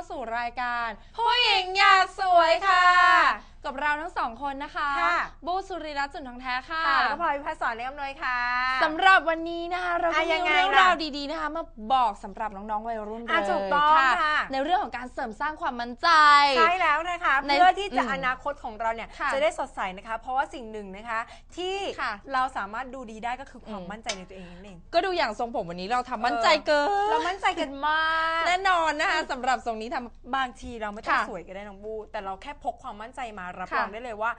าสู่รายการ ผู้หญิงอยากสวยค่ะ กับเราทั้งสองคนนะคะค่ะ บูสุริรัตน์จุนทองแท้ค่ะค่ะแล้วก็พลอยพิพัฒน์สอนเลี้ยงอำนวยค่ะ สำหรับวันนี้นะคะเราก็อะยัมีงไงเรื่องล่ะราวดีๆนะคะ มาบอกสำหรับน้องๆวัยรุ่นเลอะยถูกต้องค่ะ ในเรื่องของการเสริมสร้างความมั่นใจ ใช่แล้วนะคะในเพื่อที่จะอืมอนาคตของเราเนี่ยค่ะจะได้สดใสนะคะ เพราะว่าสิ่งหนึ่งนะคะ ที่ค่ะเราสามารถดูดีได้ก็คือความอืม มั่นใจในตัวเองนั่นเอง ก็ดูอย่างทรงผมวันนี้เราทำมั่นใจเกิเรานมั่นใจกันมากแน่นอนนะคะสำหรับทรงนี้ทำ บางทีเราไม่ต้องค่ะสวยก็ได้น้องบูแต่เราแค่พกความมั่นใจมารับค่ะรองได้เลยว่า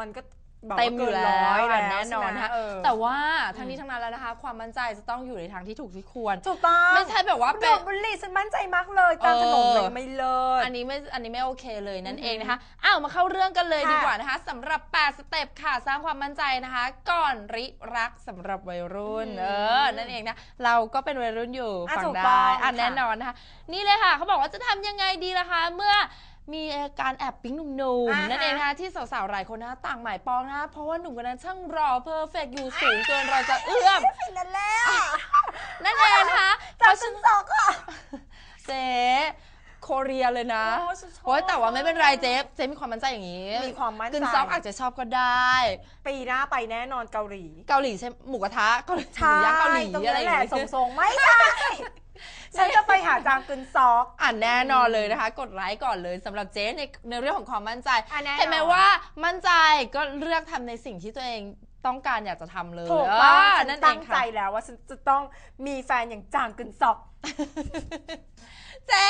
มันก็แบบเต็มอยู่กิแล้วร้อยอะล้วแน่นอนใช่ไหมนะคะเออแต่ว่าทั้งนี้ทั้งนั้นแล้วนะคะ ความมั่นใจจะต้องอยู่ในทางที่ถูกที่ควรถูกต้องไม่ใช่แบบว่าโดเป็นดบุหรี่ฉันมั่นใจมากเลยตามถนนเลยเออไม่เลิศอันนี้ไม่อันนี้ไม่โอเคเลยนั่นอือหือเองนะคะอ้าวมาเข้าเรื่องกันเลยค่ะดีกว่านะคะสำหรับ 8 สเต็ปค่ะสร้างความมั่นใจนะคะ ก่อนริรักสำหรับวัยรุ่นอืมเออนั่นเองนะเราก็เป็นวัยรุ่นอยู่อะฟังถูกต้ได้องอะค่ะแน่นอนนะคะนี่เลยค่ะเขาบอกว่าจะทำยังไงดีล่ะคะ เมื่อ มีอาการแอบปิ๊งหนุ่มอ่าๆฮะนั่นเองนะคะที่สาวๆหลายคนนะคะต่างหมายปองนะคะเพราะว่าหนุ่มคนนั้นช่างรอเพอร์เฟกอยู่สูงเกินเราจะเอื้อมฟินนั่นแหละนั่นเองนะคะจากฉันสองอะเจ๊โคเรียเลยนะโอ้ฉันชอบ โอ้ยแต่ว่าไม่เป็นไรเจ๊เจ๊มีความมั่นใจอย่างนี้มีความมั่นใจ กึนซอกอาจจะชอบก็ได้ ปีหน้าไปแน่นอนเกาหลีเกาหลีใช่หมูกระทะเกาหลีหใช่มูย่างเกาหลีตรงอะไรนี้อแหย่างละเงี้ยส่งส่งๆไม่ได้ ฉันจะไปหาจางกึนซอก อ่านแน่นอนเลยนะคะ กดไลค์ก่อนเลยสำหรับเจ๊ในในเรื่องของความมั่นใจ อะแน่นอน เห็นไหมว่ามั่นใจก็เลือกทำในสิ่งที่ตัวเองต้องการอยากจะทำเลยถูกต้องอ่าฉันนั่นเอตั้งงใจค่ะแล้วว่าฉันจะต้องมีแฟนอย่างจางกึนซอก เจ๊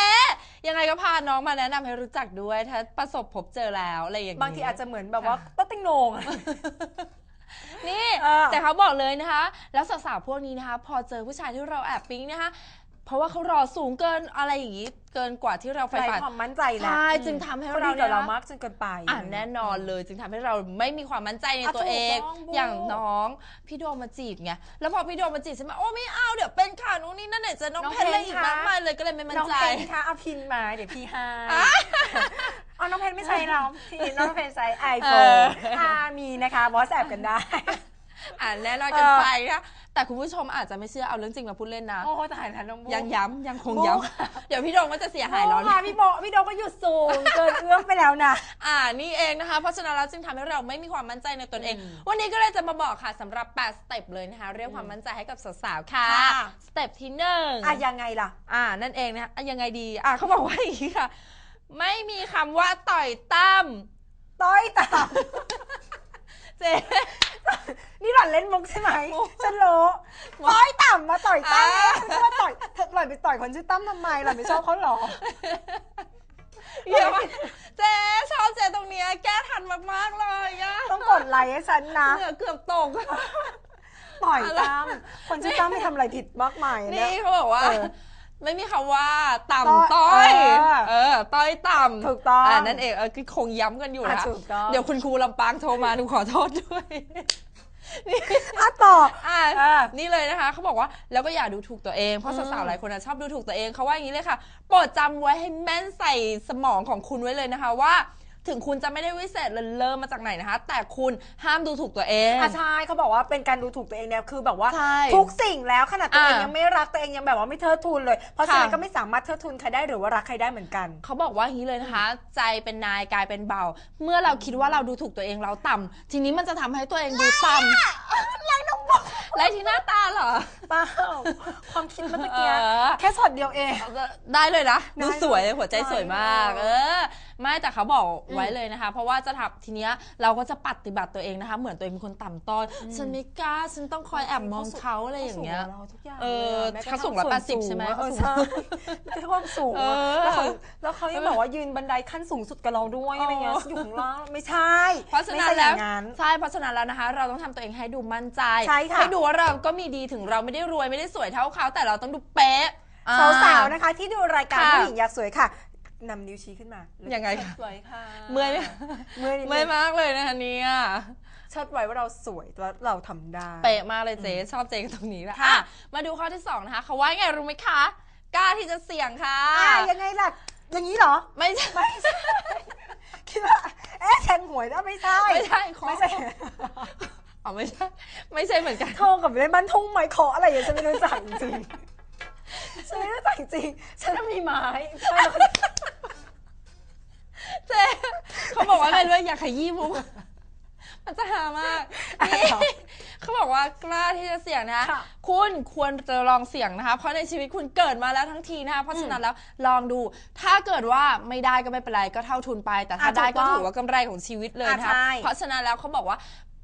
ยังไงก็พาน้องมาแนะนำให้รู้จักด้วยถ้าประสบพบเจอแล้วอะไรอย่างนี้ บางทีอาจจะเหมือนแบบว่าต้นติงโหนงอะ นี่ เออแต่เขาบอกเลยนะคะ แล้วสาวๆพวกนี้นะคะ พอเจอผู้ชายที่เราแอบปิ๊งนะคะ เพราะว่าเขารอสูงเกินอะไรอย่างนี้เกินกว่าที่เราใฝ่ไร้ฝันความมั่นใจแล้วใช่อืมจึงทำให้เขาเราดีกับเนี่ยเรามากจนเกินไปอ่านแน่นอนเลย จึงทำให้เราไม่มีความมั่นใจในอะตัวเองถูกต้องบุ๊อย่างน้องพี่โดมมาจีบไงแล้วพอพี่โดมมาจีบฉันมาโอ้ไม่เอาเดี๋ยวเป็นข่าวนู้นนี่นั่นไหนจะน้องน้องเพนอะไรเพนอีกคะมากมายเลยก็เลยไม่มั่น้นองใจเพนคะเอาพินมาเดี๋ยวพี่ให้เอาน้องเพนไม่ใช่เราพี่น้องเพนใช้ไอโฟเอนออ่ามีนะคะวอสแอบกันได้ อ่านแน่นอนกันเออไปนะแต่คุณผู้ชมอาจจะไม่เชื่อเอาเรื่องจริงมาพูดเล่นนะ โอ้ตายแล้วน้องบุ๊ยังย้ำยังคงบุ๊ย้ำเดี๋ยวพี่โดมก็จะเสียหายเราโอ้ค่ะพี่โบพี่โดก็หยุดสูงเกินเอื้อมไปแล้วนะ อ่านี่เองนะคะ เพราะฉะนั้นแล้วจึงทำให้เราไม่มีความมั่นใจในตนเองอืมวันนี้ก็เลยจะมาบอกค่ะสำหรับ 8 สเต็ปเลยนะคะ เรียกความมั่นใจให้กับสาวๆค่ะค่ะสเต็ปที่หนึ่งอะยังไงล่ะ อ่านั่นเองนะคะอะยังไงดี อะเขาบอกว่าอย่างนี้ค่ะ ไม่มีคำว่าต่อยตั้มต้อยต่ เจ๊ำนี่หล่อนเล่นมุกใช่ไหมมุกฉันรู้ต้อยต่ำมาต่อยตั้มอ่าฉันก็มาต่อยเธอหล่อนไปต่อยคนชื่อตั้มทำไมหล่อนไม่ชอบเขาเหรอเดี๋ยวว่าเจ๊ชอบเจ๊ตรงเนี้ยแก้ทันมากๆเลยอะต้องกดไลค์ให้ฉันนะเหนือเกือบตกต่อยตั้มคนชื่อตั้มไม่ทำอะไรผิดมากมายนะนี่เขาบอกว่าเออ ไม่มีคำว่าต่ำต้ต้ออยยเออเออต้อยต่ำถูกต้องอ่านั่นเองเออคือคงย้ำกันอยู่อะนะถูกต้องเดี๋ยวคุณครูลำปางโทรมาหนูขอโทษด้วยอะต่ออ่าเออนี่เลยนะคะเขาบอกว่าแล้วก็อย่าดูถูกตัวเองเพราะอืมสาวๆหลายคนนะชอบดูถูกตัวเองเขาว่าอย่างนี้เลยค่ะโปรดจำไว้ให้แม่นใส่สมองของคุณไว้เลยนะคะว่า ถึงคุณจะไม่ได้วิเศษเลิศเลิศมาจากไหนนะคะ แต่คุณห้ามดูถูกตัวเองอะใช่เขาบอกว่าเป็นการดูถูกตัวเองเนี่ยคือแบบว่า ใช่ ทุกสิ่งแล้วขนาดตัวเองอะยังไม่รักตัวเองยังแบบว่าไม่เทิดทูนเลย เพราะฉะนั้นค่ะ ก็ไม่สามารถเทิดทูนใครได้หรือว่ารักใครได้เหมือนกัน เขาบอกว่าอย่างนี้เลยนะคะ ใจเป็นนายกายเป็นเบา เมื่อเราคิดว่าเราดูถูกตัวเองเราต่ำทีนี้มันจะทำให้ตัวเองดูต่ำ ไรน้องบอกไรที่หน้าตาเหรอ เปล่าความคิดเมื่อกี้เออ แค่ช็อตเดียวเอง ได้เลยนะได้ดูสวยหัวใจสวยมากได้เออไม่แต่เขาบอกอืมไว้เลยนะคะ เพราะว่าจะทำทีเนี้ยเราก็จะปฏิบัติตัวเองนะคะ เหมือนตัวเองเป็นคนต่ำต้อยฉันไม่กล้าฉันต้องคอยแอบมองเขาอะไรอย่างเงี้ยเขาสูกว่าเราทุกอย่างเออลยะแม้กระเขาสูงทั่180ใช่ไหมเออเขาใช่สูงแค่ความสูงเออะอแล้วเขาแล้วเขายังบอกว่ายืนบันไดขั้นสูงสุดกับเราด้วยอะไรเงี้ยเออ อยู่ข้างล่างไม่ใช่เพราะฉะนั้นไม่ใช่อแล้วย่างนั้น ใช่เพราะฉะนั้นแล้วนะคะ เราต้องทำตัวเองให้ดูมั่นใจใช่ค่ะให้ดูว่าเราก็มีดีถึงเราไม่ได้รวยไม่ได้สวยเท่าเขาแต่เราต้องดูเป๊ะอ่ สาวๆนะคะ ที่ดูรายการค่ะ ผู้หญิงอยากสวยค่ะนำนิ้วชี้ขึ้นมายัยังไงคะสวยค่ะเมื่อยไหมเมื่อยนิดนึงไม่มากเลยนะคะเนี่ย เชิดไว้ว่าเราสวยแล้วเราทำได้ เป๊ะมากเลยเจ๊ชอบเจ๊กันตรงนี้แหละค่ะ อะ มาดูข้อที่สองนะคะเขาว่าไงรู้ไหมคะ กล้าที่จะเสี่ยงค่ะ อะยังไงล่ะ อย่างนี้เหรอ ไม่ใช่ ไม่ใช่ คิดว่า เอ๊ะแทงหวยแล้วไม่ใช่ไม่ใช่ขอ ไม่ใช่ อ๋อไม่ใช่ ไม่ใช่เหมือนกันโทรกับเล่นบ้านทุ่งไหมขออะไรอย่างฉันไม่รู้จักจริงๆฉันไม่รู้จักแต่จริงๆฉันน่ะมีไม้ใช่แล้วเจ๊เขาบอกว่าอะไรด้วยอยากขยี้มุกมันจะหามากนี่เขาบอกว่ากล้าที่จะเสี่ยงนะคะค่ะคุณควรจะลองเสี่ยงนะคะ เพราะในชีวิตคุณเกิดมาแล้วทั้งทีนะคะเพราะฉะนั้นแล้วลองดู ถ้าเกิดว่าไม่ได้ก็ไม่เป็นไรก็เท่าทุนไป แต่ถ้าอะได้ถูกก็ต้องถือว่ากำไรของชีวิตเลยนะคะอะใช่เพราะฉะนั้นแล้วเขาบอกว่า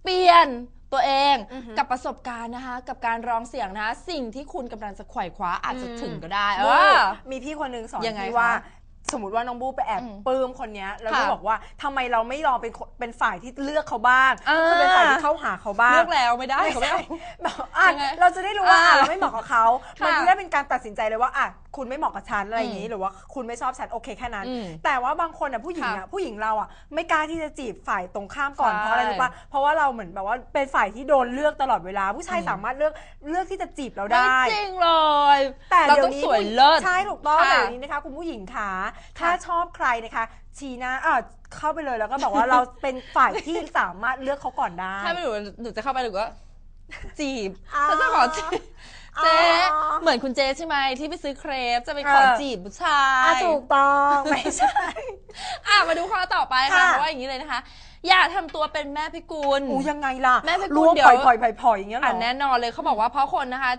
เปลี่ยนตัวเองอือหือกับประสบการณ์นะคะ กับการร้องเสียงนะคะ สิ่งที่คุณกำลังจะไขว่คว้าอาจจะอืม ถึงก็ได้ เอบูอ มีพี่คนหนึงสอนยังไงพี่ว่าคะสมมติว่าน้องบูไปแอบอืมปลื้มคนเนี้ยแล้วค่ะบูบอกว่าทำไมเราไม่ลองเป็นคนเป็นฝ่ายที่เลือกเขาบ้างอ่าคือเป็นฝ่ายที่เข้าหาเขาบ้าง เลือกแล้วไม่ได้ไม่เขาไม่ใช่เอา แบบอะยังไงเราจะได้รู้ว่าอะอ่าเราไม่เหมาะกับเขา ค่ะมันจะได้เป็นการตัดสินใจเลยว่าอะ คุณไม่เหมาะกับฉันอะไรอย่างนี้อืมหรือว่าคุณไม่ชอบฉันโอเคแค่นั้นอืมแต่ว่าบางคนอะผู้หญิงค่ะอะผู้หญิงเราอะไม่กล้าที่จะจีบฝ่ายตรงข้ามก่อนใช่เพราะอะไรรู้ป่ะเพราะว่าเราเหมือนแบบว่าเป็นฝ่ายที่โดนเลือกตลอดเวลา ผู้ชายอืมสามารถเลือกเลือกที่จะจีบเราไม่ได้จริงเลยแต่เราเดี๋ยต้อวงนี้สวยเลิศใช่ถูกต้องค่ะแต่เดี๋ยวนี้นะคะ คุณผู้หญิงขาถ้าค่ะชอบใครนะคะชี้หน้าอะเข้าไปเลยแล้วก็บอกว่าเราเป็นฝ่ายที่สามารถเลือกเขาก่อนได้ถ้าไม่หนูหนูจะเข้าไปหนูก็จีบอ๋อฉันจะขอจีบอ๋อ เจ๊เหมือนคุณเจ๊ใช่ไหมที่ไปซื้อเครปจะไปขอเออจีบผู้ชาอะยถูกต้องไม่ใช่ อะมาดูข้อต่อไปค่ะค่ะ เพราะว่าอย่างนี้เลยนะคะ อย่าทำตัวเป็นแม่พิกุล อู้ยังไงล่ะแม่พิกุลรู้ว่าเดี๋ยว ปล่อยปล่อยปล่อยปล่อยอย่างเงี้ยเหรอะอ แน่นอนเลยเขาบอกว่าเพราะคนนะคะ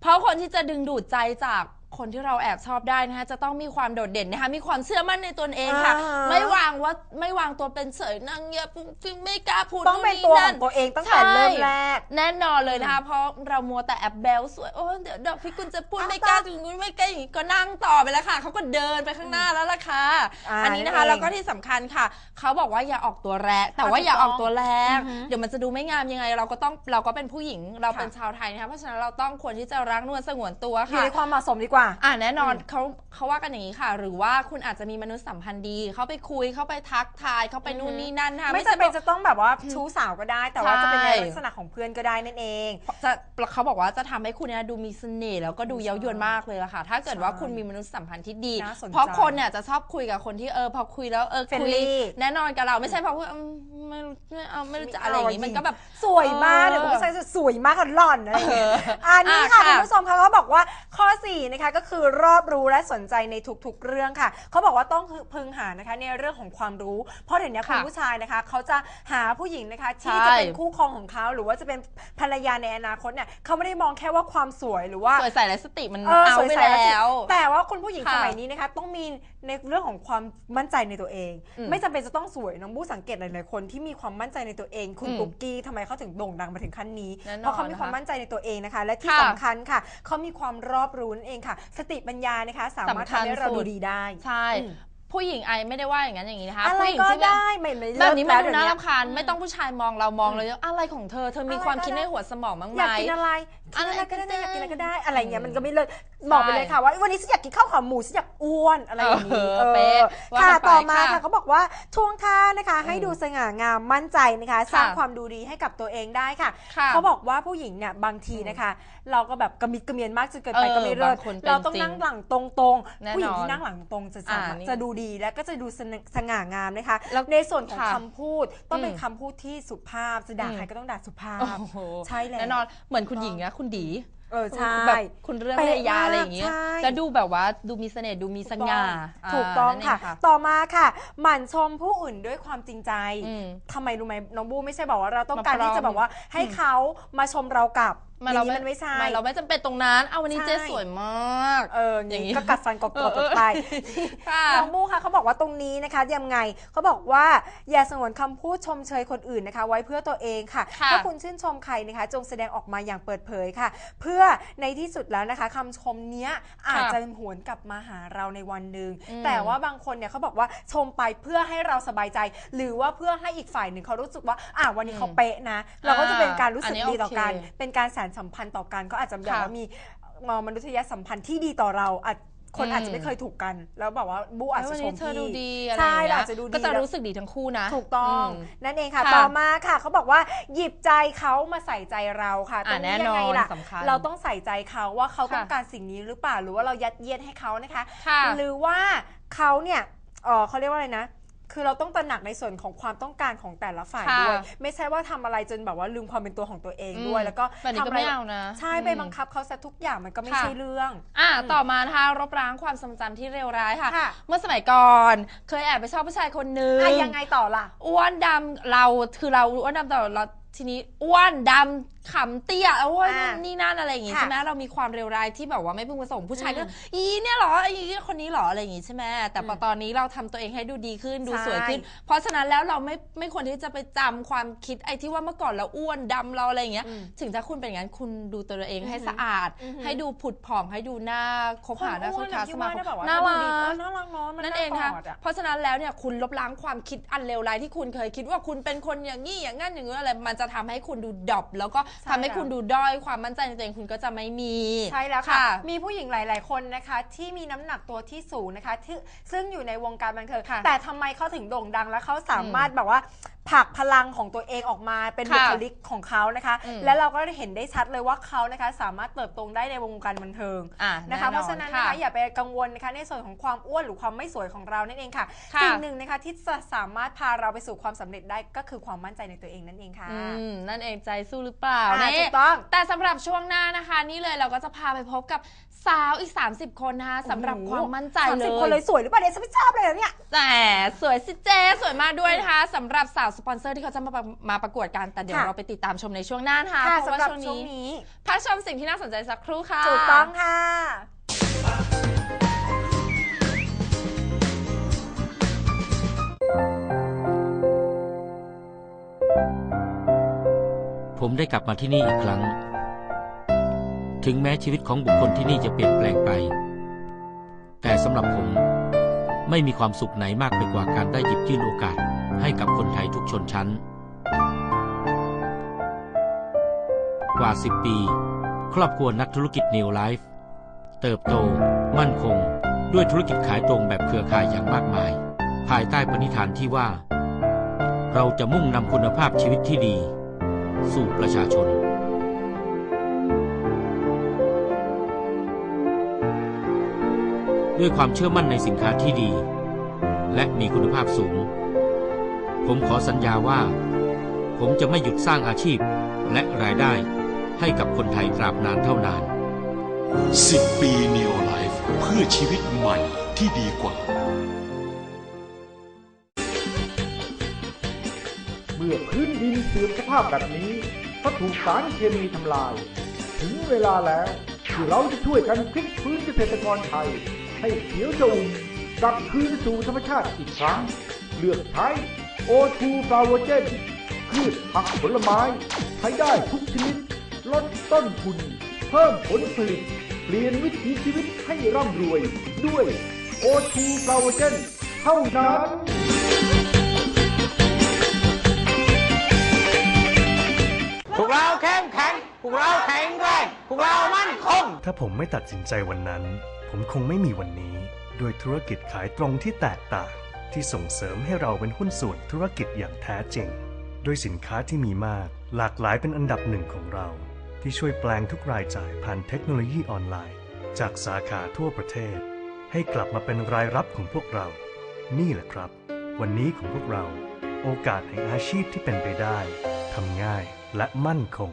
เพราะคนที่จะดึงดูดใจจาก คนที่เราแอบชอบได้นะคะจะต้องมีความโดดเด่นนะคะมีความเชื่อมั่นในตนเองค่ะ อ่าฮะไม่วางว่าไม่วางตัวเป็นเฉยนั่งเงียบฟิงไม่กล้าพูดต้องเป็นนู่ตัวนี่ขนั่อนงตัวเองตั้งแต่ใช่ เริ่มแรก แน่นอนเลยนะคะ เพราะเรามัวแต่แอบแบลสวย โอ้เดี๋ยวดอกพี่กุลจะพูดอ้าวไม่กล้าถึงนู้นไม่กล้าอย่างนี้ก็นั่งต่อไปแล้วค่ะเขาก็เดินไปข้างหน้าแล้วล่ะค่ะอ่าอันนี้นะคะนั่นเองแล้วก็ที่สำคัญค่ะเขาบอกว่าอย่าออกตัวแรงแต่ว่าถูกอย่าต้อองอกตัวแรงอือฮึเดี๋ยวมันจะดูไม่งามยังไง เราก็ต้องเราก็เป็นผู้หญิงเราค่ะ เป็นชาวไทยนะคะเพราะฉะนั้นเราต้องควรที่จะรักนวลสงวนตัวอยู่ค่ะ ในความเหมาะสมดีกว่าอ่าแน่นอนอืมเขาเขาว่ากันอย่างนี้ค่ะ หรือว่าคุณอาจจะมีมนุษยสัมพันธ์ดี เขาไปคุยเขาไปทักทายเขาไปนู่นนี่นั่นนะคะไม่ใช่จำเป็นบอกจะต้องแบบว่าชู้สาวก็ได้ แต่ว่าใช่จะเป็นในลักษณะของเพื่อนก็ได้นั่นเองจะเขาบอกว่าจะทำให้คุณเนี่ยดูมีเสน่ห์แล้วก็ดูเย้ายวนมากเลยละค่ะ ถ้าเกิดว่าใช่คุณมีมนุษยสัมพันธ์ที่ดีน่าสนใจเพราะคนเนี่ยจะชอบคุยกับคนที่เออพอคุยแล้วเออคุย Friendly แน่นอนกับเราไม่ใช่พอพูดอืมไม่รู้ไม่เอาไม่รู้จะอะไรอย่างนี้มันก็แบบสวยมากเออเดี๋ยวคุณผู้ชายจะสวยมากกับหล่อนอะไรอย่างเงี้ยเอออันนี้ค่ะอะคุณค่ะผู้ชมคะเขาบอกว่าข้อ4นะคะก็คือรอบรู้และสนใจในทุกๆเรื่องค่ะ เขาบอกว่าต้องพึงหานะคะในเรื่องของความรู้ เพราะเดี๋ยวนี้คุณค่ะผู้ชายนะคะเขาจะหาผู้หญิงนะคะที่ใช่จะเป็นคู่ครองของเขาหรือว่าจะเป็นภรรยาในอนาคตเนี่ยเขาไม่ได้มองแค่ว่าความสวยหรือว่า สวยใส่และสติมันเออเอาสวยไปใสและแล้ว แต่ว่าคุณผู้หญิงค่ะสมัยนี้นะคะต้องมีในเรื่องของความมั่นใจในตัวเอง อืมไม่จำเป็นจะต้องสวยน้องบู้สังเกตหลายๆคนที่มีความมั่นใจในตัวเอง คุณอืมตุ๊กกี้ทำไมเขาถึงโด่งดังมาถึงขั้นนี้ แน่นอนเพราะเขามีความนะคะมั่นใจในตัวเองนะคะ และที่ค่ะสำคัญค่ะเขามีความรอบรู้นั่นเองค่ะสติปัญญานะคะ สามารถสำคัญทำให้เราสุดูดดีได้ ใช่อืมผู้หญิงไอไม่ได้ว่าอย่างนั้นอย่างนี้นะคะอะไรผู้หญิงก็ที่แบบได้ไม่ไม่แบเลิบกนี้แล้ไม่วดูเดี๋ยวน่านี้รำคาญไม่ต้องผู้ชายมองเรามองอืมเลยอะไรของเธอ เธอมีอะไรความก็คิดได้ในหัวสมองบ้างไหมอยากกินอะไรกินอะไรอะไรก็ได้ก็ได้อยากกินอะไรก็ได้อะไรเงี้ยอืมมันก็ไม่เลยบอกไปเลยค่ะว่าวันนี้ฉันอยากกินข้าวขาหมูฉันอยากอ้วนอะไรอย่างนี้เออเออเป๊ะว่าค่ะกันไปต่อมาค่ะค่ะเขาบอกว่าท่วงท่านะคะ ให้อืมดูสง่างามมั่นใจนะคะ สร้างค่ะความดูดีให้กับตัวเองได้ค่ะค่ะ เขาบอกว่าผู้หญิงเนี่ยบางทีนะคะ เราก็แบบกระมิดกระเมียนมากจนเกินไปเออก็ไม่เลิศบางคนเป็นเราต้องจริงนั่งหลังตรงแน่ๆผู้หญิงนอนที่นั่งหลังตรงจะสามารถอ่านี่จะดูดีและก็จะดูสนสง่างามนะคะแล้วในส่วนของค่ะคำพูดต้องเป็นอืมคำพูดที่สุภาพจะด่าอืมใครก็ต้องด่าสุภาพโอ้โหใช่แล้วแน่นอนเหมือนคุณหญิงนะคุณดีเออใช่แบบคุณเรื่องเป๊ะภรรยาอะไรอย่างเงี้ยมากใช่แล้วดูแบบว่าดูมีเสน่ห์ดูมีสง่าถูกต้องานั่นเค่ะ ต่อมาค่ะหมั่นชมผู้อื่นด้วยความจริงใจอืมทำไมรู้ไหมน้องบูไม่ใช่บอกว่าเราต้องการมาปลอมที่จะแบบว่าให้เขามาชมเรากลับ มันอเราย่างไม่นี้มันไม่ใช่มันเราไม่จำเป็นตรงนั้น เอาวันนี้ใช่เจ๊สวยมาก เอออย่างนี้ก็กัดฟันกรเอออบเออๆไปค่ะน้องบูค่ะเขาบอกว่าตรงนี้นะคะยังไงเขาบอกว่าอย่าสงวนคำพูดชมเชยคนอื่นนะคะ ไว้เพื่อตัวเองค่ะค่ะ ถ้าคุณชื่นชมใครนะคะ จงแสดงออกมาอย่างเปิดเผยค่ะ เพื่อในที่สุดแล้วนะคะคำชมเนี้ยอาจจะหวนกลับมาหาเราในวันหนึ่งอืมแต่ว่าบางคนเนี่ยเขาบอกว่าชมไปเพื่อให้เราสบายใจ หรือว่าเพื่อให้อีกฝ่ายหนึ่งเขารู้สึกว่าอะวันนี้เขาเป๊ะนะ เราก็จะเป็นการรู้สึกอันนี้ดีต่อกันโอเคเป็นการสานสัมพันธ์ต่อกันก็อาจจะแบบค่ะว่ามีเอ่อมนุษยสัมพันธ์ที่ดีต่อเราอาจคนอืมอาจจะไม่เคยถูกกัน แล้วแบบว่าบูอาจเอ้ยจะวันชนี้มเธอดูพี่ดีอะไรใช่อย่างเราเงี้ยอาจจะดูดีก็จะแล้วรู้สึกดีทั้งคู่นะ ถูกต้องมนั่นเองค่ะค่ะ ต่อมาค่ะเขาบอกว่าหยิบใจเขามาใส่ใจเราค่ะตอะรงแน่นี้นยัองไงนล่ะสำคัญเราต้องใส่ใจเขาว่าเขาค่ะต้องการสิ่งนี้หรือเปล่าหรือว่าเรายัดเยียดให้เขานะคะค่ะหรือว่าเขาเนี่ยเออเขาเรียกว่าอะไรนะ คือเราต้องตระหนักในส่วนของความต้องการของแต่ละฝ่ายค่ะด้วย ไม่ใช่ว่าทำอะไรจนแบบว่าลืมความเป็นตัวของตัวเองด้วย แล้วก็แบบนี้ก็ทำอะไรไม่เอานะใช่ไปอืมบังคับเขาซะทุกอย่างมันก็ไม่ค่ะใช่เรื่องอะอืมต่อมานะคะรบล้างความทรงจำที่เลวร้ายค่ะค่ะ เมื่อสมัยก่อนเคยแอบไปชอบผู้ชายคนนึงอะยังไงต่อล่ะอ้วนดำเราคือเราอ้วนดำแต่เราทีนี้อ้วนดำ ขำเตี้ยโอ้ยอ่านี่นั่นอะไรอย่างงี้ค่ะ ใช่ไหมเรามีความเร็วร้ายที่แบบว่าไม่พึงประสงค์ผู้ชายก็อืมอีเนี่ยเหรออีคนนี้เหรออะไรอย่างงี้ใช่ไหมแต่พออืมตอนนี้เราทำตัวเองให้ดูดีขึ้นดูใช่สวยขึ้น เพราะฉะนั้นแล้วเราไม่ไม่ควรที่จะไปจำความคิดไอ้ที่ว่าเมื่อก่อนเราอ้วนดำเราอะไรอย่างเงี้ยอืมถึงถ้าคุณเป็นอย่างนั้นคุณดูตัวเองให้อือหือสะอาดอือหือให้ดูผุดผ่องให้ดูหน้าคบหาหน้าคคนนค้าที่สมาว่าคน่าแบบมว่าน่าดูรัดีกเออน่ารักเนาะมันนั่นเองค่ะากอดอเพราะฉะนั้นแล้วเนี่ยคุณลบล้างความคิดอันเลวร้ายที่คุณเคยคิดว่าคุณเป็นคนอย่างนี้อย่างนั้นอย่างนี้อะไร มันจะทำให้คุณดูดรอปแล้วก็ใช่ทำให้แล้วคุณดูด้อยความมั่นใจในตัวเองคุณก็จะไม่มีใช่แล้วค่ะ มีผู้หญิงหลาย ๆ คนนะคะ ที่มีน้ำหนักตัวที่สูงนะคะที่ซึ่งอยู่ในวงการบันเทิงค่ะแต่ทำไมเขาถึงโด่งดังและเขาสามารถแบบว่า ผลักพลังของตัวเองออกมาเป็นค่ะบุคลิกของเขานะคะอืมและเราก็เห็นได้ชัดเลยว่าเขานะคะสามารถเติบโตได้ในวงการบันเทิงอะนะคะแอเพราะฉะนั้นนะคะอย่าไปกังวลนะคะในส่วนของความอ้วนหรือความไม่สวยของเรานั่นเองค่ะค่ะสิ่งหนึ่งนะคะที่จะสามารถพาเราไปสู่ความสำเร็จได้ก็คือความมั่นใจในตัวเองนั่นเองค่ะอืมนั่นเองใจสู้หรือเปล่าอ่านี่ถูกต้องแต่สำหรับช่วงหน้านะคะ นี่เลยเราก็จะพาไปพบกับ สาวอีก 30 คนนะคะสำหรับความมั่นใจสามเลสิบยคนเลยสวยหรือเปล่าเนี่ยฉันไม่ชอบเลยนะเนี่ย แต่สวยสิเจสวยมากด้วยนะคะสำหรับสาวสปอนเซอร์ที่เขาจะมาประมาประกวดกันแต่เดี๋ยวค่ะ เราไปติดตามชมในช่วงหน้านะคะค่ะเพราะสำว่าหรับช่วงช่วงนี้นี้พักชมสิ่งที่น่าสนใจสักครู่ค่ะ ถูกต้องค่ะ ผมได้กลับมาที่นี่อีกครั้ง ถึงแม้ชีวิตของบุคคลที่นี่จะเปลี่ยนแปลงไป แต่สำหรับผม ไม่มีความสุขไหนมากไปกว่าการได้หยิบยื่นโอกาสให้กับคนไทยทุกชนชั้น กว่า 10 ปี ครอบครัวนักธุรกิจ New Life เติบโต มั่นคง ด้วยธุรกิจขายตรงแบบเครือข่ายอย่างมากมาย ภายใต้ปณิธานที่ว่า เราจะมุ่งนำคุณภาพชีวิตที่ดี สู่ประชาชน ด้วยความเชื่อมั่นในสินค้าที่ดี และมีคุณภาพสูง ผมขอสัญญาว่า ผมจะไม่หยุดสร้างอาชีพและรายได้ให้กับคนไทยตราบนานเท่านาน 10 ปี Neo Life เพื่อชีวิตใหม่ที่ดีกว่า เมื่อพื้นดินเสื่อมสภาพแบบนี้เพราะถูกสารเคมีทำลาย ถึงเวลาแล้วที่เราจะช่วยกันพลิกฟื้นเกษตรกรไทย ให้เขียวชอุ่มกลับคืนสู่ธรรมชาติอีกครั้ง เลือกใช้โอทูฟลาวเจนพืชผักผลไม้ ใช้ได้ทุกชนิด ลดต้นทุน เพิ่มผลผลิต เปลี่ยนวิถีชีวิตให้ร่ำรวย ด้วยโอทูฟลาวเจนเท่านั้นพวกเราเข้มแข็งพวกเราแข็งแรงพวกเรามั่นคง ถ้าผมไม่ตัดสินใจวันนั้น ผมคงไม่มีวันนี้ ด้วยธุรกิจขายตรงที่แตกต่าง ที่ส่งเสริมให้เราเป็นหุ้นส่วนธุรกิจอย่างแท้จริง ด้วยสินค้าที่มีมากหลากหลายเป็นอันดับหนึ่งของเรา ที่ช่วยแปลงทุกรายจ่ายผ่านเทคโนโลยีออนไลน์ จากสาขาทั่วประเทศ ให้กลับมาเป็นรายรับของพวกเรา นี่แหละครับ วันนี้ของพวกเรา โอกาสแห่งอาชีพที่เป็นไปได้ทำง่ายและมั่นคง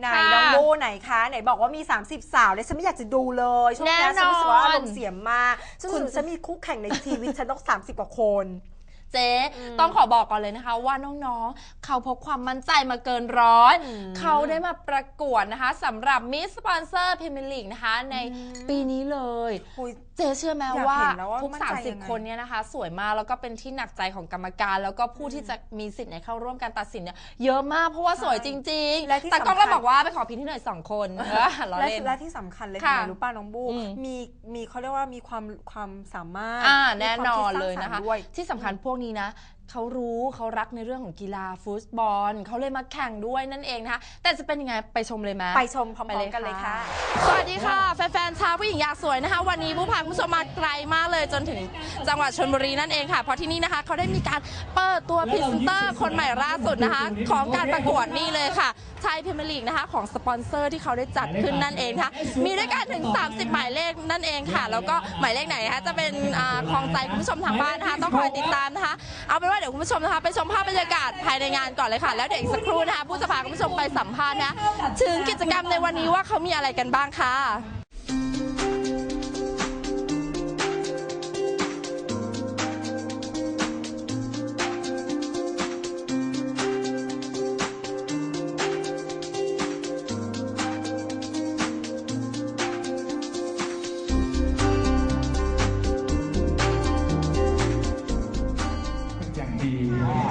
ไหนค่ะน้องโบไหนคะ ไหนบอกว่ามี 30 สาวเลยฉันไม่อยากจะดูเลยช่วงนี้แน่นอนฉันรู้สึกว่าอารมณ์เสียมากฉันรู้สึกคุณว่าฉันมีคู่แข่งในทีวีฉันต้อง 30 กว่าคน เจ๊ต้องขอบอกก่อนเลยนะคะว่าน้องๆ เขาพกความมั่นใจมาเกินร้อย อืมเขาได้มาประกวดนะคะสำหรับมิสสปอนเซอร์พรีเมียร์ลีกนะคะในปีนี้เลยหุย เจเชื่อไหมอยากว่าเห็นแล้วว่าทุก มั่นใจยังไง 30 คนเนี่ยนะคะ สวยมากแล้วก็เป็นที่หนักใจของกรรมการ แล้วก็ผู้ที่จะมีสิทธิ์ในเข้าร่วมการตัดสินเนี่ยเยอะมากเพราะว่าสวยจริงและที่ๆแต่กล้องสำคัเราญบอกว่าไปขอพินที่หน่อยสองคนเออล้อและเล่น และที่สำคัญเลยค่ะคืออะไรรู้ป้าน้องบูอืม มีมีเขาเรียกว่ามีความความสามารถอ่ามีแน่ความนอนดสร้างเลยสรรนะคะด้วย ที่สำคัญพวกนี้นะ เขารู้เขารักในเรื่องของกีฬาฟุตบอลเขาเลยมาแข่งด้วยนั่นเองนะคะแต่จะเป็นยังไงไปชมเลยไหมไปชมพร้อมๆกันเลยค่ะ สวัสดีค่ะ แฟนๆชาวผู้หญิงอยากสวยนะคะ วันนี้ผู้พาคุณผู้ชมมาไกลมากเลยจนถึงจังหวัดชลบุรีนั่นเองค่ะเพราะที่นี่นะคะเขาได้มีการเปิดตัวพรีเซนเตอร์คนใหม่ล่าสุดนะคะ ของการประกวดนี่เลยค่ะไทยพรีเมียร์ลีกนะคะ ของสปอนเซอร์ที่เขาได้จัดขึ้นนั่นเองค่ะ มีด้วยกันถึง 30 หมายเลขนั่นเองค่ะ แล้วก็หมายเลขไหนนะคะจะเป็นอ่าคลองใจคุณผู้ชมทางบ้านนะคะต้องคอยติดตามนะคะ เอาเป็นว่าเดี๋ยวคุณผู้ชมนะคะไปชมภาพบรรยากาศภายในงานก่อนเลยค่ะ แล้วเดี๋ยวอีกสักครู่นะคะผู้จะพาคุณผู้ชมไปสัมภาษณ์นะถึงกิจกรรมในวันนี้ว่าเขามีอะไรกันบ้างค่ะ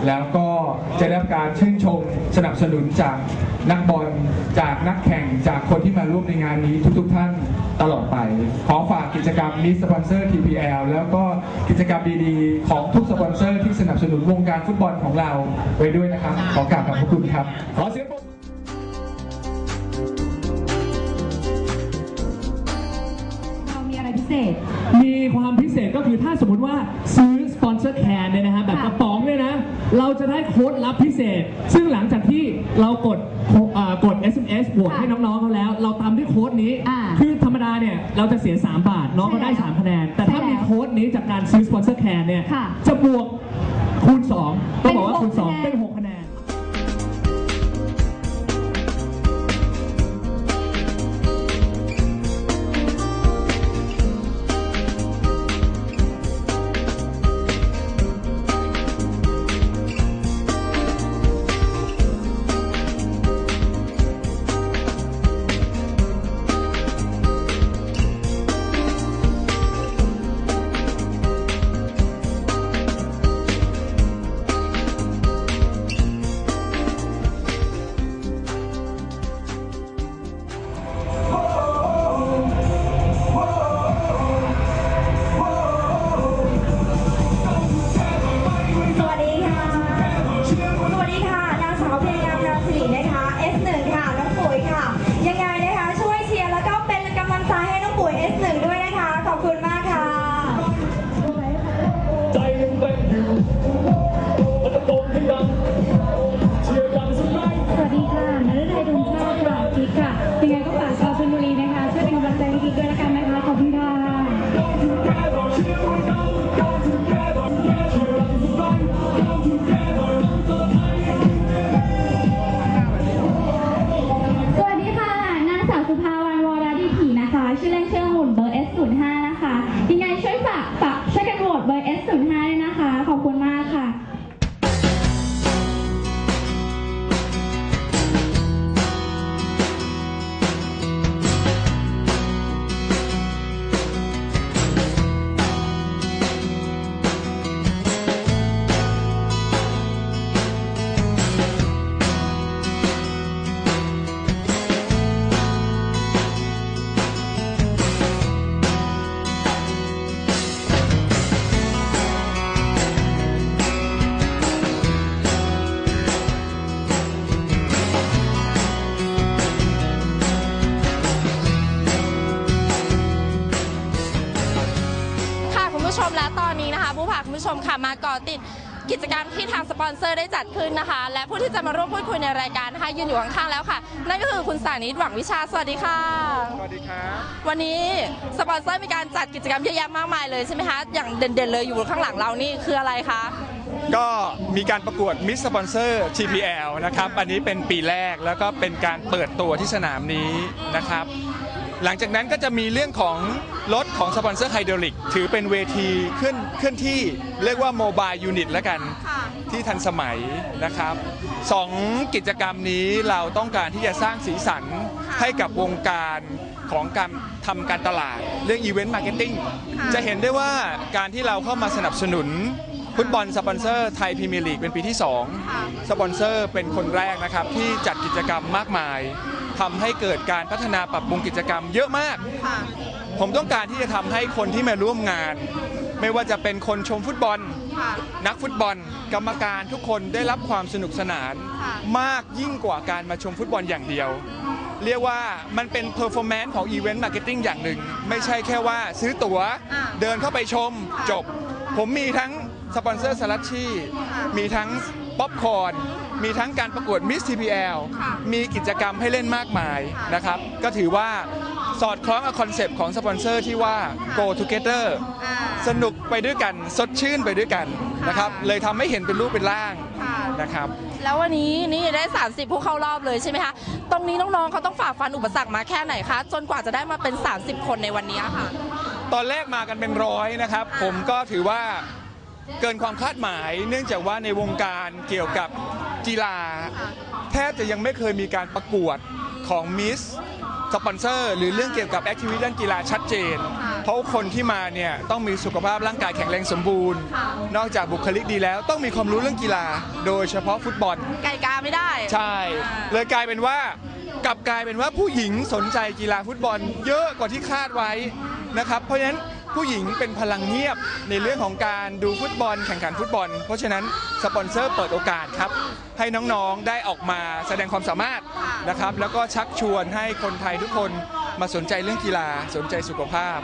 แล้วก็จะได้รับการชื่นชมสนับสนุนจากนักบอลจากนักแข่งจากคนที่มาร่วมในงานนี้ทุก ๆ ท่านตลอดไป ขอฝากกิจกรรมมิสสปอนเซอร์ TPL แล้วก็กิจกรรมดีๆ ของทุกสปอนเซอร์ที่สนับสนุนวงการฟุตบอลของเราไว้ด้วยนะครับ ขอกราบขอบพระคุณครับ ขอเสียงปรบมือเรามีอะไรพิเศษ มีความพิเศษก็คือถ้าสมมติว่าซื้อสปอนเซอร์แคนเนี่ยนะฮะแบบกระป๋อง เนี่ยนะเราจะได้โค้ดลับพิเศษ ซึ่งหลังจากที่เรากดโค้ดอ่ากด SMS บวกค่ะให้น้องๆเขาแล้ว เราตามด้วยโค้ดนี้ อ่าคือธรรมดาเนี่ย เราจะเสีย 3 บาท น้องก็ได้ใช่แล้ว3คะแนน แต่ถ้าใช่แล้วมีโค้ดนี้จากการซื้อสปอนเซอร์แคนเนี่ย ค่ะจะบวกคูณ 2 ต้องบอกว่าคูณเป็นหก2คะแนนเป็น 6 คะแนน อนเซอร์ได้จัดขึ้นนะคะ และผู้ที่จะมาร่วมพูดคุยในรายการนะคะยืนอยู่ข้างๆแล้วค่ะ นั่นก็คือคุณสานิตหวังวิชา สวัสดีค่ะ สวัสดีครับวันนี้สปอนเซอร์มีการจัดกิจกรรมเยอะแยะมากมายเลยใช่ไหมคะ อย่างเด่นๆเลยอยู่ข้างหลังเรานี่คืออะไรคะ ก็มีการประกวดมิสสปอนเซอร์ TPL นะครับ อันนี้เป็นปีแรกแล้วก็เป็นการเปิดตัวที่สนามนี้นะครับ หลังจากนั้นก็จะมีเรื่องของ รถของสปอนเซอร์ไฮดรอลิกถือเป็นเวทีเคลื่อนเคลื่อนที่เรียกว่าโมบายยูนิตแล้วกัน ที่ทันสมัยนะครับสองกิจกรรมนี้เราต้องการที่จะสร้างสีสันให้กับวงการของการทำการตลาดเรื่องอีเวนต์มาร์เก็ตติ้งจะเห็นได้ว่าการที่เราเข้ามาสนับสนุนฟุตบอลสปอนเซอร์ไทยพรีเมียร์ลีกเป็นปีที่ 2 สปอนเซอร์เป็นคนแรกนะครับ ที่จัดกิจกรรมมากมายทำให้เกิดการพัฒนาปรับปรุงกิจกรรมเยอะมาก ผมต้องการที่จะทำให้คนที่มาร่วมงาน ไม่ว่าจะเป็นคนชมฟุตบอลนักฟุตบอล กรรมการทุกคนได้รับความสนุกสนานมากยิ่งกว่าการมาชมฟุตบอลอย่างเดียว เรียกว่ามันเป็นเพอร์ฟอร์แมนซ์ของอีเวนต์มาร์เก็ตติ้งอย่างหนึ่ง ไม่ใช่แค่ว่าซื้อตั๋วเดินเข้าไปชมจบ ผมมีทั้งสปอนเซอร์สลัดชี่มีทั้งป๊อปคอร์นมีทั้งการประกวดมิส TPL มีกิจกรรมให้เล่นมากมายนะครับ ก็ถือว่า สอดคล้องกับคอนเซปต์ของสปอนเซอร์ที่ว่า go together สนุกไปด้วยกัน สดชื่นไปด้วยกันนะครับเลยทำให้เห็นเป็นรูปเป็นร่างนะครับ แล้ววันนี้นี่ได้ 30 ผู้เข้ารอบเลยใช่ไหมคะ ตรงนี้น้องๆเขาต้องฝ่าฟันอุปสรรคมาแค่ไหนคะ จนกว่าจะได้มาเป็น 30 คนในวันนี้ค่ะ ตอนแรกมากันเป็นร้อยนะครับ ผมก็ถือว่าเกินความคาดหมาย เนื่องจากว่าในวงการเกี่ยวกับกีฬา แทบจะยังไม่เคยมีการประกวดของมิส สปอนเซอร์ หรือเรื่องเกี่ยวกับแอคทิวิตี้ด้านกีฬาชัดเจน เพราะคนที่มาเนี่ยต้องมีสุขภาพร่างกายแข็งแรงสมบูรณ์ นอกจากบุคลิกดีแล้วต้องมีความรู้เรื่องกีฬา โดยเฉพาะฟุตบอล ไก่กาไม่ได้ ใช่ เลยกลายเป็นว่ากลับกลายเป็นว่าผู้หญิงสนใจกีฬาฟุตบอล เยอะกว่าที่คาดไว้นะครับ เพราะฉะนั้น ผู้หญิงเป็นพลังเงียบในเรื่องของการดูฟุตบอลแข่งขันฟุตบอล เพราะฉะนั้นสปอนเซอร์เปิดโอกาสครับให้น้องๆได้ออกมาแสดงความสามารถนะครับแล้วก็ชักชวนให้คนไทยทุกคน มาสนใจเรื่องกีฬาสนใจสุขภาพ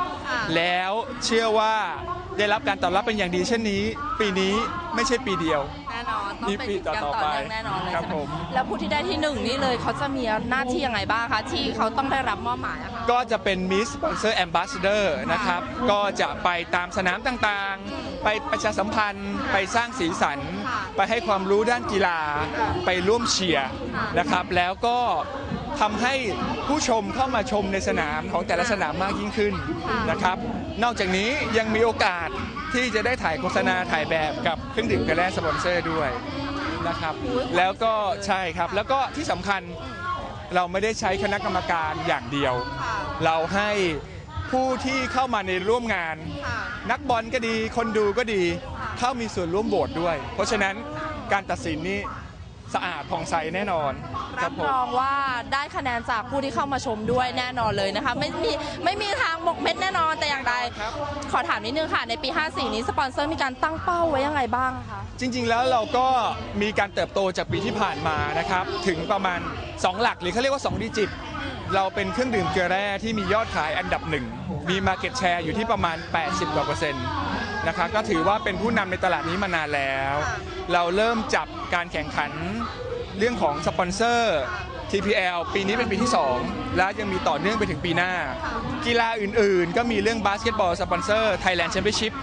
แล้วเชื่อว่าได้รับการตอบรับเป็นอย่างดีเช่นนี้ ปีนี้ไม่ใช่ปีเดียว แน่นอนต้องมีเป็นปีกิจกรรมต่อต่อๆไปเนื่องแน่นอนเลยครับใช่ไหมผม แล้วผู้ที่ได้ที่หนึ่งนี่เลยเขาจะมีหน้าที่ยังไงบ้างคะที่เขาต้องได้รับมอบหมายอะคะก็จะเป็นมิสสปอนเซอร์แอมบาสเดอร์นะครับ ก็จะไปตามสนามต่างๆ ไปประชาสัมพันธ์ ไปสร้างสีสัน ไปให้ความรู้ด้านกีฬา ไปร่วมเชียร์นะครับ แล้วก็ ทำให้ผู้ชมเข้ามาชมในสนามของแต่ละสนามมากยิ่งขึ้นนะครับ นอกจากนี้ยังมีโอกาสที่จะได้ถ่ายโฆษณาถ่ายแบบกับเครื่องดื่มกระแลสปอนเซอร์ด้วยนะครับ แล้วก็ใช่ครับ แล้วก็ที่สำคัญเราไม่ได้ใช้คณะกรรมการอย่างเดียว เราให้ผู้ที่เข้ามาในร่วมงาน นักบอลก็ดีคนดูก็ดีเข้ามีส่วนร่วมโหวตด้วย เพราะฉะนั้นการตัดสินนี้ สะอาดผ่องใสแน่นอนครัรับบผรม องว่าได้คะแนนจากผู้ที่เข้ามาชมด้วยแน่นอนเลยนะคะ ไม่มีไม่มีทางหมกเม็ดแน่นอนแต่อย่างใดขอถามนิดนึงค่ะ ในปี 54 นี้สปอนเซอร์มีการตั้งเป้าไว้ยังไงบ้างคะ จริงๆ แล้วเราก็มีการเติบโตจากปีที่ผ่านมานะครับ ถึงประมาณ 2 หลักหรือเขาเรียกว่า 2 ดิจิต เราเป็นเครื่องดื่มเกลือแร่ที่มียอดขายอันดับหนึ่ง มี Market Share อยู่ที่ประมาณ 80กว่าเปอร์เซ็นต์ นะครับก็ถือว่าเป็นผู้นำในตลาดนี้มานานแล้ว เราเริ่มจับการแข่งขันเรื่องของสปอนเซอร์ TPL ปีนี้เป็นปีที่ 2 และยังมีต่อเนื่องไปถึงปีหน้า กีฬาอื่นๆ ก็มีเรื่องบาสเกตบอลสปอนเซอร์ Thailand Championship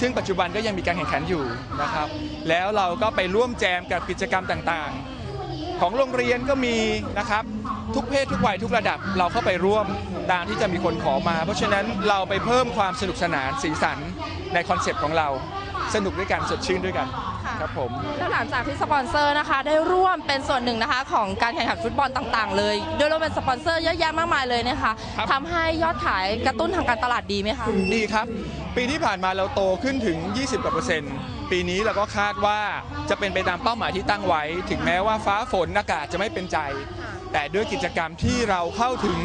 ซึ่งปัจจุบันก็ยังมีการแข่งขันอยู่นะครับ แล้วเราก็ไปร่วมแจมกับกิจกรรมต่างๆ ของโรงเรียนก็มีนะครับ ทุกเพศทุกวัยทุกระดับเราเข้าไปร่วมตามที่จะมีคนขอมา เพราะฉะนั้นเราไปเพิ่มความสนุกสนานสีสัน ในคอนเซปต์ของเราสนุกด้วยกันสดชื่นด้วยกันครับผมแล้วหลังจากที่สปอนเซอร์นะคะ ได้ร่วมเป็นส่วนหนึ่งนะคะ ของการแข่งขันฟุตบอลต่างๆ เลยโดยรวมเป็นสปอนเซอร์เยอะแยะมากมายเลยนะคะครับทำให้ยอดขายกระตุ้นทางการตลาดดีไหมคะดีครับ ปีที่ผ่านมาเราโตขึ้นถึง 20กว่าเปอร์เซ็นต์ปีนี้เราก็คาดว่าจะเป็นไปตามเป้าหมายที่ตั้งไว้ ถึงแม้ว่าฟ้าฝนอากาศจะไม่เป็นใจ แต่ด้วยกิจกรรมที่เราเข้าถึง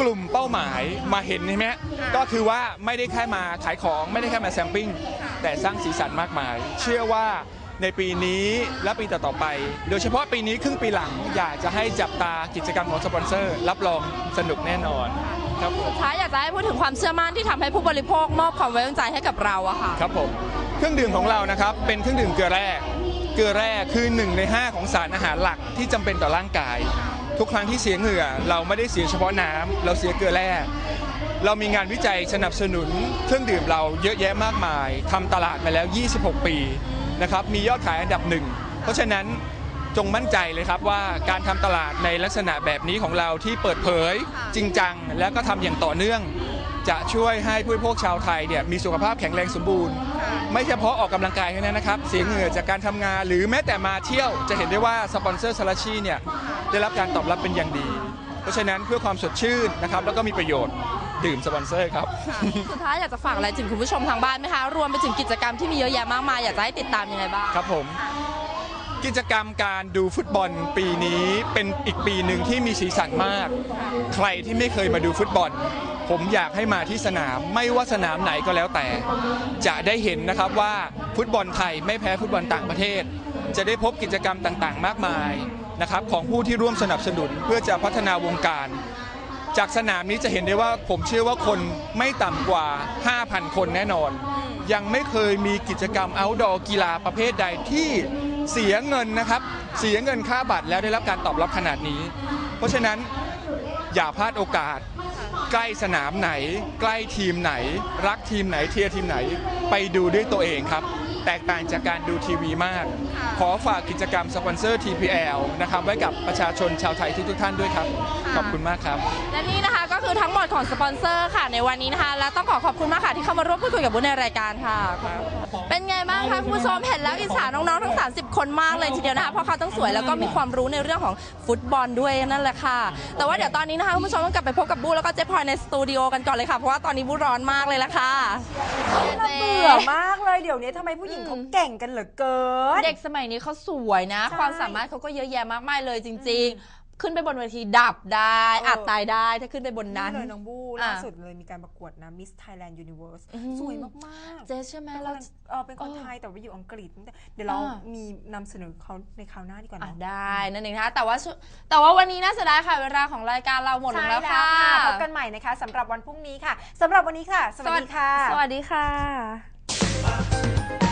กลุ่มเป้าหมายมาเห็นใช่ไหมก็คือว่าไม่ได้แค่มาขายของไม่ได้แค่มาแซมปิ้ง แต่สร้างสีสันมากมาย เชื่อว่าในปีนี้และปีต่อๆไป โดยเฉพาะปีนี้ครึ่งปีหลังอยากจะให้จับตากิจกรรมของสปอนเซอร์ รับรองสนุกแน่นอนครับผม ท้ายอยากจะให้พูดถึงความเชื่อมั่นที่ทำให้ผู้บริโภคมอบความไว้วางใจให้กับเราอะค่ะ ครับผมเครื่องดื่มของเรานะครับเป็นเครื่องดื่มเกลือแร่เกลือแร่คือหนึ่งใน 5 ของสารอาหารหลักที่จำเป็นต่อร่างกาย ทุกครั้งที่เสียเหงื่อ เราไม่ได้เสียเฉพาะน้ำเราเสียเกลือแร่เรามีงานวิจัยสนับสนุนเครื่องดื่มเราเยอะแยะมากมายทำตลาดมาแล้ว 26 ปีนะครับมียอดขายอันดับหนึ่งเพราะฉะนั้นจงมั่นใจเลยครับว่าการทำตลาดในลักษณะแบบนี้ของเราที่เปิดเผยจริงจัง และก็ทำอย่างต่อเนื่อง จะช่วยให้ผู้บริโภคชาวไทยเนี่ยมีสุขภาพแข็งแรงสมบูรณ์ ไม่เฉพาะออกกำลังกายเท่านั้นนะครับเสียเหงื่อจากการทำงาน หรือแม้แต่มาเที่ยวจะเห็นได้ว่าสปอนเซอร์ซาลาชีเนี่ยได้รับการตอบรับเป็นอย่างดี เพราะฉะนั้นเพื่อความสดชื่นนะครับแล้วก็มีประโยชน์ดื่มสปอนเซอร์ครับ สุดท้ายอยากจะฝากอะไรถึงคุณผู้ชมทางบ้านไหมคะ รวมไปถึงกิจกรรมที่มีเยอะแยะมากมาย อยากจะให้ติดตามยังไงบ้าง ครับผม กิจกรรมการดูฟุตบอลปีนี้เป็นอีกปีหนึ่งที่มีสีสันมาก ใครที่ไม่เคยมาดูฟุตบอล ผมอยากให้มาที่สนามไม่ว่าสนามไหนก็แล้วแต่ จะได้เห็นนะครับว่าฟุตบอลไทยไม่แพ้ฟุตบอลต่างประเทศ จะได้พบกิจกรรมต่างๆ มากมายนะครับของผู้ที่ร่วมสนับสนุนเพื่อจะพัฒนาวงการ จากสนามนี้จะเห็นได้ว่าผมเชื่อว่าคนไม่ต่ำกว่า 5,000 คนแน่นอน ยังไม่เคยมีกิจกรรม outdoor กีฬาประเภทใดที่เสียเงินนะครับเสียเงินค่าบัตรแล้วได้รับการตอบรับขนาดนี้ เพราะฉะนั้นอย่าพลาดโอกาส ใกล้สนามไหน ใกล้ทีมไหน รักทีมไหนเทียร์ทีมไหน ไปดูด้วยตัวเองครับ แตกต่างจากการดูทีวีมาก ขอฝากกิจกรรมสปอนเซอร์ TPL นะครับไว้กับประชาชนชาวไทยทุกๆท่านด้วยครับ ขอบคุณมากครับ และนี่นะคะก็คือทั้งหมดของสปอนเซอร์ค่ะในวันนี้นะคะ และต้องขอขอบคุณมากค่ะที่เข้ามาร่วมพูดคุยกับบุญในรายการค่ะ เป็นไงบ้างคะคุณผู้ชมเห็นแล้วอิจฉาน้องๆทั้ง 30 คนมากเลยทีเดียวนะคะเพราะเขาต้องสวยแล้วก็มีความรู้ในเรื่องของฟุตบอลด้วยนั่นแหละค่ะ แต่ว่าเดี๋ยวตอนนี้นะคะคุณผู้ชมต้องกลับไปพบกับบูแล้วก็เจ๊พลอยในสตูดิโอกันก่อนเลยค่ะเพราะว่าตอนนี้บูร้อนมากเลยละค่ะน่าเบื่อมากเลยเดี๋ยวนี้ทำไมผู้หญิงเขาเก่งกันเหลือเกิน เด็กสมัยนี้เขาสวยนะ ใช่ ความสามารถเขาก็เยอะแยะมากมายเลยจริง ๆ ขึ้นไปบนเวทีดับได้เอออัอาจตายได้ถ้าขึ้นไปบนนั้น เลยน้องบูอะล่าสุดเลยมีการประกวดนะ Miss Thailand Universe อืม สวยมากเจ๊เชื่อไหมๆเป็นคเรา นเออเป็นคนไทยแต่ว่าอยู่อังกฤษ เดี๋ยวเราอ่า มีนำเสนอเขาในคราวหน้าดีกว่าอะเนาะได้นั่นเองนะคะแต่ว่าช่วแต่ว่าวันนี้น่าเสียดายค่ะเวลาของรายการเราหมดลงใช่แล้วค่ะ พบกันใหม่นะคะสำหรับวันพรุ่งนี้ค่ะสำหรับวันนี้ค่ะ สวัสดีค่ะ สวัสดีค่ะ